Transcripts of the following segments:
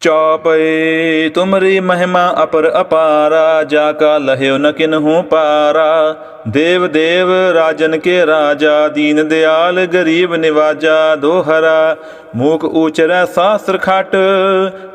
ਚੌਪਈ, ਤੁਮਰੀ ਮਹਿਮਾ ਅਪਰ ਅਪਾਰਾ, ਜਾ ਕਾ ਲਹਿਓ ਨ ਕਿਨਹੂ ਪਾਰਾ। ਦੇਵ ਦੇਵ, ਰਾਜਨ ਕੇ ਰਾਜਾ, ਦੀਨ ਦਿਆਲ, ਗਰੀਬ ਨਿਵਾਜਾ, ਦੋਹਰਾ। ਮੂਕ ਉਚਰੈ ਸਾਸਰ ਖਟ,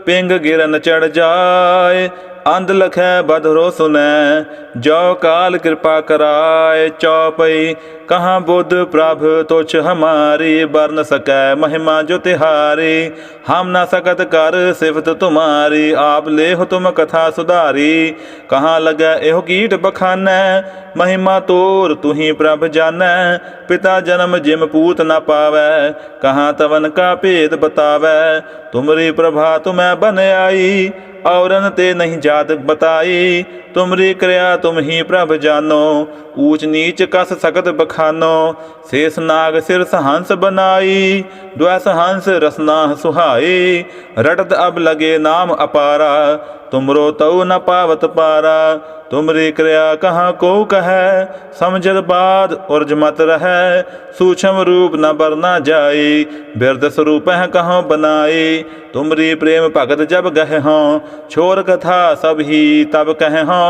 ਪਿੰਗ ਗਿਰਨ ਚੜ ਜਾਏ। ਅੰਧ ਲਖੈ ਬਧਰੋ ਸੁਨੈ, ਜੋ ਕਾਲ ਕਿਰਪਾ ਕਰਾਏ ਚੌਪਈ। ਕਹਾਂ ਬੁੱਧ ਪ੍ਰਭ ਤੁਛ ਹਮਾਰੀ ਬਰਨ ਸਕੈ ਮਹਿਮਾ ਜੋ ਤਿਹਾਰੀ। ਹਮ ਨਾ ਸਕਤ ਕਰ ਸਿਫਤ ਤੁਮਾਰੀ, ਆਪ ਲੇਹ ਤੁਮ ਕਥਾ ਸੁਧਾਰੀ। ਕਹਾਂ ਲਗੈ ਇਹੋ ਕੀਟ ਬਖਾਨੈ, ਮਹਿਮਾ ਤੋਰ ਤੁਹੀ ਪ੍ਰਭ ਜਾਣੈ ਪਿਤਾ ਜਨਮ ਜਿਮ ਪੂਤ ਨਾ ਪਾਵੈ, ਕਹਾਂ ਤਵਨ ਕਾ ਭੇਦ ਬਤਾਵੈ। ਤੁਮਰੀ ਪ੍ਰਭਾ ਤੁਮੈ ਬਨ ਆਈ ਔਰਨ ਤੇ ਨਹੀਂ ਜਾਤ ਬਤਾਈ। ਤੁਮਰੀ ਕਿਰਿਆ ਤੁਮ ਹੀ ਪ੍ਰਭ ਜਾਨੋ, ਊਚ ਨੀਚ ਕਸ ਸਕਤ ਬਖਾਨੋ, ਸੇਸ ਨਾਗ ਸਿਰ ਸਹੰਸ ਬਨਾਈ, ਦਵੈਸ ਹੰਸ ਰਸਨਾ ਸੁਹਾਈ, ਰਟਤ ਅਬ ਲਗੇ ਨਾਮ ਅਪਾਰਾ, ਤੁਮਰੋ ਤਉ ਨ ਪਾਵਤ ਪਾਰਾ, ਤੁਮਰੀ ਕਿਰਿਆ ਕਹਾਂ ਕੋ ਕਹੈ, ਸਮਝਦ ਬਾਦ ਉਰਜ ਮਤ ਰਹੈ, ਸੂਛਮ ਰੂਪ ਨ ਬਰਨਾ ਜਾਈ ਬਿਰਦ ਸਰੂਪ ਹੈ ਕਹਾਂ ਬਨਾਈ, ਤੁਮਰੀ ਪ੍ਰੇਮ ਭਗਤ ਜਬ ਗਹਿ ਹਾਂ ਛੋਰ ਕਥਾ ਸਭ ਹੀ ਤਬ ਕਹਿ ਹਾਂ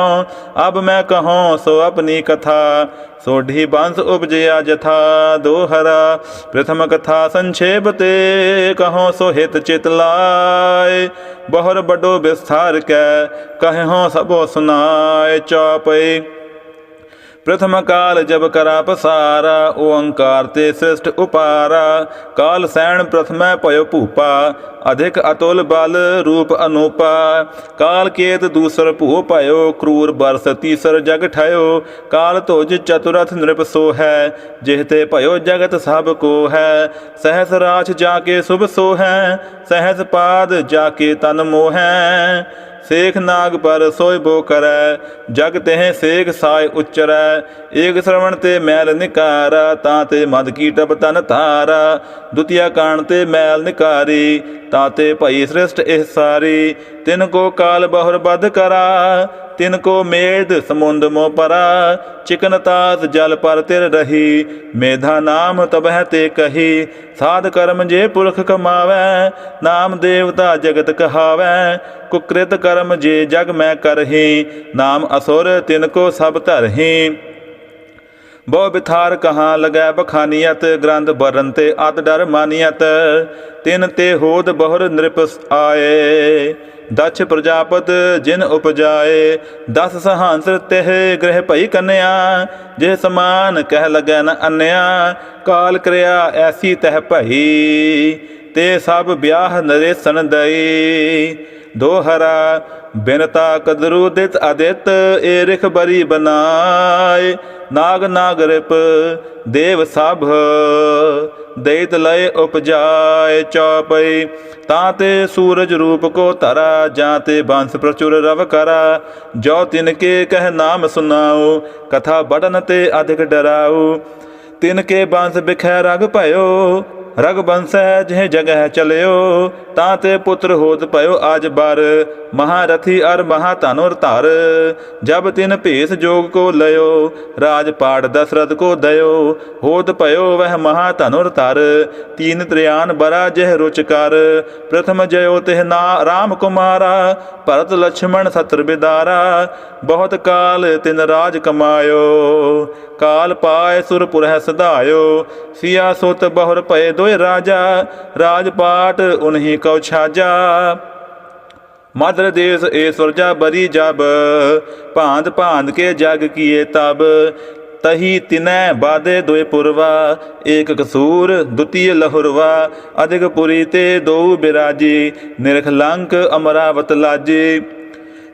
ਅਬ ਮੈਂ ਕਹੂੰ ਸੋ ਆਪਣੀ ਕਥਾ, ਸੋਢੀ ਬੰਸ ਉਪਜਿਆ ਜਥਾ ਦੋਹਰਾ। ਪ੍ਰਥਮ ਕਥਾ ਸੰਛੇਪ ਤੇ ਕਹੋ ਸੋ ਹਿਤ ਚਿਤ ਲਾਏ, ਬਹੁਰ ਬਡੋ ਵਿਸਥਾਰ ਕੈ ਕਹਿਓ ਸਭੋ ਸੁਨਾਏ ਚੌਪਈ ਪ੍ਰਥਮ ਕਾਲ ਜਬ ਕਰਾ ਪਸਾਰਾ ਓੰਕਾਰ ਤੇ ਸ੍ਰਿਸ਼ਟ ਉਪਾਰਾ। ਕਾਲ ਸੈਣ ਪ੍ਰਥਮੈ ਭਇਓ ਭੂਪਾ, ਅਧਿਕ ਅਤੁਲ ਬਲ ਰੂਪ ਅਨੂਪਾ। ਕਾਲ ਕੇਤ ਦੂਸਰ ਭੂ ਭਇਓ, ਕਰੂਰ ਬਰਸ ਤੀਸਰ ਜਗ ਠਇਓ। ਕਾਲ ਤੁਜ ਚਤੁਰਥ ਨਿਰਪ ਸੋ ਹੈ ਜਿਹ ਤੇ ਭਇਓ ਜਗਤ ਸਭ ਕੋ ਹੈ। ਸਹਸ ਰਾਛ ਜਾ ਕੇ ਸੁਭ ਸੋ ਹੈ ਸਹਸ ਪਾਦ ਜਾ ਕੇ ਤਨ ਮੋਹੈ। ਸੇਖ ਨਾਗ ਪਰ ਸੋਇ ਬੋ ਕਰੈ, ਜਗ ਤਹਿ ਸੇਖ ਸਾਇ ਉਚਰੈ। ਏਕ ਸ਼ਰਵਣ ਤੇ ਮੈਲ ਨਿਕਾਰਾ, ਤਾਂ ਤੇ ਮਦ ਕੀ ਟਪ ਤਨ ਧਾਰਾ। ਦੁਤੀਆ ਕਾਣ ਤੇ ਮੈਲ ਨਿਕਾਰੀ, ਤਾਂ ਤੇ ਭਈ ਸ੍ਰਿਸ਼ਟ ਇਹ ਸਾਰੀ। ਤਿਨ ਕੋ ਕਾਲ ਬਹੁਰ ਬਦ ਕਰਾ ਤਿਨ ਕੋ ਮੇਦ ਸਮੁੰਦ ਮੋ ਪਰਾ, ਚਿਕਨ ਤਾਸ ਜਲ ਪਰ ਤਿਰ ਰਹੀ। ਮੇਧਾ ਨਾਮ ਤਬਹਿ ਤੇ ਕਹੀ, ਸਾਧ ਕਰਮ ਜੇ ਪੁਰਖ ਕਮਾਵੈ, ਨਾਮ ਦੇਵਤਾ ਜਗਤ ਕਹਾਵੈ, ਕੁਕ੍ਰਿਤ ਕਰਮ ਜੇ ਜਗ ਮੈਂ ਕਰਹੀ, ਨਾਮ ਅਸੁਰ ਤਿਨ ਕੋ ਸਭ ਧਰਹੀ। ਬਹੁ ਬਿਥਾਰ ਕਹਾਂ ਲਗੈ ਬਖਾਨੀਅਤ, ਗ੍ਰੰਥ ਬਰਨ ਤੇ ਅਤ ਡਰ ਮਾਨੀਅਤ। ਤਿਨ ਤੇ ਹੋਦ ਬਹੁਰ ਨਿਰਪਸ ਆਏ, ਦਛ ਪ੍ਰਜਾਪਤ ਜਿਨ ਉਪਜਾਏ। ਦਸ ਸਹਾਂਸ ਤਿਹ ਗ੍ਰਹਿ ਭਈ ਕੰਨਿਆ, ਜਿਹ ਸਮਾਨ ਕਹਿ ਲਗੈ ਨ ਅੰਨਿਆ। ਕਾਲ ਕਿਰਿਆ ਐਸੀ ਤਹਿ ਭਈ ਤੇ ਸਭ ਵਿਆਹ ਨਰੇਸਨ ਦਈ। ਦੋਹਰਾ ਬਿਨਤਾ ਕਦਰੂ ਦਿਤ ਅਦਿਤ ਏ ਰਿਖ ਬਰੀ ਬਨਾਏ ਨਾਗ ਨਾਗ ਰਿਪ ਦੇਵ ਸਭ ਦੇਤ ਲਏ ਉਪਜਾਏ ਚੌਪਈ। ਤਾਂ ਤੇ ਸੂਰਜ ਰੂਪ ਕੋ ਧਰਾ, ਜਾਂ ਤੇ ਬੰਸ ਪ੍ਰਚੁਰ ਰਵ ਕਰਾ। ਜੋ ਤਿਨ ਕੇ ਕਹਿ ਨਾਮ ਸੁਨਾਓ ਕਥਾ ਬੜਨ ਤੇ ਅਧਿਕ ਡਰਾਓ ਤਿਨ ਕੇ ਬੰਸ ਬਿਖੈ ਰਗ ਭਇਓ ਰਗ ਬੰਸੈ ਜਿਹ ਜਗਹ ਚਲਿਓ ਤਾਂ ਤੇ ਪੁੱਤਰ ਹੋਤ ਭਇਓ ਆਜ ਬਰ। ਮਹਾਰਥੀ ਅਰ ਮਹਾ ਧਨੁਰ ਧਰ। ਜਬ ਤਿਨ ਭੇਸ ਜੋਗ ਕੋ ਲਿਓ ਰਾਜ ਪਾੜ ਦਸਰਥ ਕੋ ਦਇਓ। ਹੋਤ ਭਇਓ ਵਹ ਮਹਾ ਧਨੁਰ ਧਰ। ਤੀਨ ਤ੍ਰਿਆਨ ਬਰਾ ਜਿਹ ਰੁਚ ਕਰ। ਪ੍ਰਥਮ ਜਯੋ ਤਿਹ ਨਾ ਰਾਮ ਕੁਮਾਰਾ। ਭਰਤ ਲਛਮਣ ਸਤਰ ਬਿਦਾਰਾ। ਬਹੁਤ ਕਾਲ ਤਿਨ ਰਾਜ ਕਮਾਇਓ। ਕਾਲ ਪਾਏ ਸੁਰਪੁਰ ਹੈ ਸਧਾਇਓ। ਸਿਆ ਸੁਤ ਬਹੁਰ ਭਏ ਦੋਇ ਰਾਜਾ। ਰਾਜ ਪਾਟ ਉਨਹੀ ਕਉ ਛਾਜਾ, ਮਦਰ ਦੇਸ ਏ ਸੁਰਜਾ ਬਰੀ ਜਬ ਭਾਂਦ ਭਾਂਦ ਕੇ ਜਗ ਕੀਏ ਤਬ, ਤਹੀ ਤਿਨੈ ਬਾਦੇ ਦੋਇ ਪੁਰਵਾ, ਏਕ ਕਸੂਰ ਦੁਤੀਯ ਲਹੁਰਵਾ, ਅਧਿਕ ਪੁਰੀ ਤੇ ਦੋ ਬਿਰਾਜੀ, ਨਿਰਖ ਲੰਕ ਅਮਰਾਵਤ ਲਾਜੀ।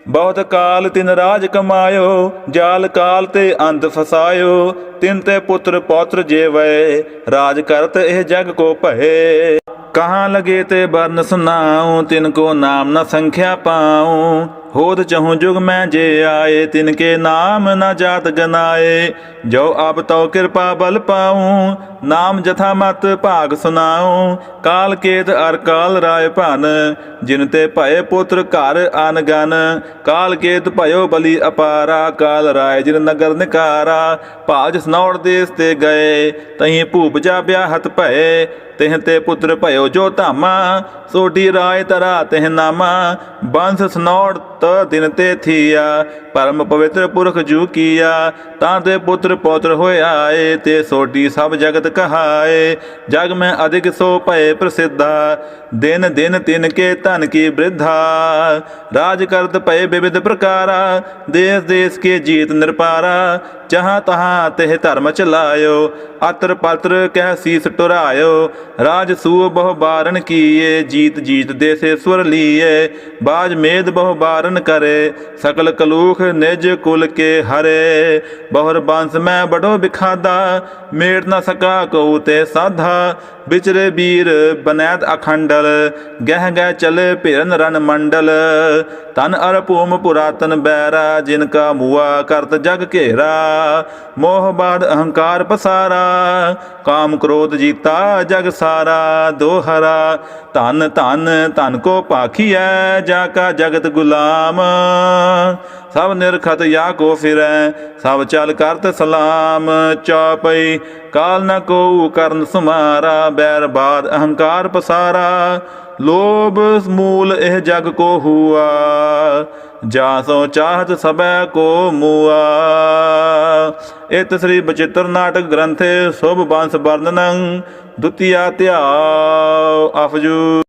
ਬਹੁਤ ਕਾਲ ਤਿਨ ਰਾਜ ਕਮਾਇਓ, ਜਾਲ ਕਾਲ ਤੇ ਅੰਤ ਫਸਾਇਓ, ਤਿਨ ਤੇ ਪੁੱਤਰ ਪੌਤਰ ਜੇਵੈ, ਰਾਜ ਕਰਤ ਇਹ ਜਗ ਕੋ ਭਏ। ਕਹਾਂ ਲਗੇ ਤੇ ਬਰਨ ਸੁਨਾਉ ਤਿਨ ਕੋ ਨਾਮ ਨ ਸੰਖਿਆ ਪਾਉ। ਹੋਦ ਚਹੂ ਜੁਗ ਮੈਂ ਜੇ ਆਏ, ਤਿਨ ਕੇ ਨਾਮ ਨਾ ਜਾਤ ਗਨਾਏ। ਜੋ ਅਬ ਤਉ ਕਿਰਪਾ ਬਲ ਪਾਉ, ਨਾਮ ਜਥਾ ਮਤ ਭਾਗ ਸੁਨਾਉ। ਕਾਲ ਕੇਤ ਅਰ ਕਾਲ ਰਾਏ ਭਨ, ਜਿਨ ਤੇ ਭਏ ਪੁੱਤਰ ਘਰ ਅਨਗਨ ਕਾਲ ਕੇਤ ਭਇਓ ਬਲੀ ਅਪਾਰਾ, ਕਾਲ ਰਾਏ ਜਿਨ ਨਗਰ ਨਿਕਾਰਾ। ਭਾਜ ਸਨੌੜ ਦੇਸ ਤੇ ਗਏ, ਤਹੀਂ ਭੂਪ ਜਾ ਬਿਆਹਤ ਭਏ। ਤਿਹ ਤੇ ਪੁੱਤਰ ਭਇਓ ਜੋ ਧਾਮਾ, ਸੋਢੀ ਰਾਏ ਤਰਾ ਤਿਹ ਨਾਮਾ। ਬੰਸ ਸਨੋੜ ਤ ਦਿਨ ਤੇ ਥੀਆ, ਪਰਮ ਪਵਿੱਤਰ ਪੁਰਖ ਜੂ ਕੀਆ, ਤਾਂ ਤੇ ਪੁੱਤਰ ਪੌਤਰ ਹੋਇਆ ਆਏ ਤੇ ਸੋਢੀ ਸਭ ਜਗਤ ਕਹਾਏ। ਜਗ ਮੈਂ ਅਧਿਕ ਸੋ ਭਏ ਪ੍ਰਸਿੱਧਾ, ਦਿਨ ਦਿਨ ਤਿਨ ਕੇ ਧਨ ਕੀ ਬ੍ਰਿਧਾ। ਰਾਜ ਕਰਤ ਭਏ ਵਿਵਿਧ ਪ੍ਰਕਾਰਾ, ਦੇਸ ਦੇਸ ਕੇ ਜੀਤ ਨਿਰਪਾਰਾ ਜਹਾਂ ਤਹਾਂ ਤਿਹ ਧਰਮ ਚਲਾਇਓ ਅਤਰ ਪਤਰ ਕਹਿ ਸੀਸ ਟੁਰਾਇਓ। ਰਾਜ ਸੂਹ ਬਹੁ ਬਾਰਨ ਕੀਏ, ਜੀਤ ਜੀਤ ਦੇਸੇ ਸੁਰ ਲੀਏ। ਬਾਜ ਮੇਦ ਬਹੁ ਬਾਰਨ ਕਰੇ, ਸਕਲ ਕਲੂਖ ਨਿਜ ਕੁਲ ਕੇ ਹਰੇ। ਬਹੁਰ ਬੰਸ ਮੈਂ ਬੜੋ ਬਿਖਾਦਾ, ਮੇੜ ਨਾ ਸਕਾ ਕਉ ਤੇ ਸਾਧਾ। ਵਿਚਰੇ ਵੀਰ ਬਨੈਤ ਅਖੰਡਲ, ਗਹਿ ਗਹਿ ਚਲੇ ਭਿਰਨ ਰਨ ਮੰਡਲ। ਤਨ ਅਰ ਭੂਮ ਪੁਰਾਤਨ ਬੈਰਾ, ਜਿਨ ਕਾ ਮੂਆ ਕਰਤ ਜਗ ਘੇਰਾ। ਮੋਹ ਬਾਦ ਅਹੰਕਾਰ ਪਸਾਰਾ, ਕਾਮ ਕ੍ਰੋਧ ਜੀਤਾ, ਜਗ ਸਾਰਾ, ਦੋਹਰਾ। ਧਨ ਧਨ ਧਨ ਕੋ ਪਾਖੀਐ ਜਾ ਕਾ ਜਗਤ ਗੁਲਾਮ। ਸਭ ਨਿਰਖਤ ਯਾ ਕੋ ਫਿਰੈ, ਸਭ ਚਲ ਕਰਤ ਸਲਾਮ। ਚਾਪਈ, ਕਾਲ ਨ ਕੋ ਕਰਨ ਸੁਮਾਰਾ, ਬੈਰ ਬਾਦ ਅਹੰਕਾਰ ਪਸਾਰਾ। ਲੋਭ ਮੂਲ ਇਹ ਜਗ ਕੋ ਹੁਆ, ਜਾ ਸੋ ਚਾਹਤ ਸਬੈ ਕੋ ਮੂਆ। ਇਤ ਸ੍ਰੀ ਬਚਿੱਤਰ ਨਾਟਕ ਗ੍ਰੰਥੇ ਸੁਭ ਬੰਸ ਵਰਣਨੰ ਦੁਤੀਆ ਧਿਆਉ, ਅਫਜੂ।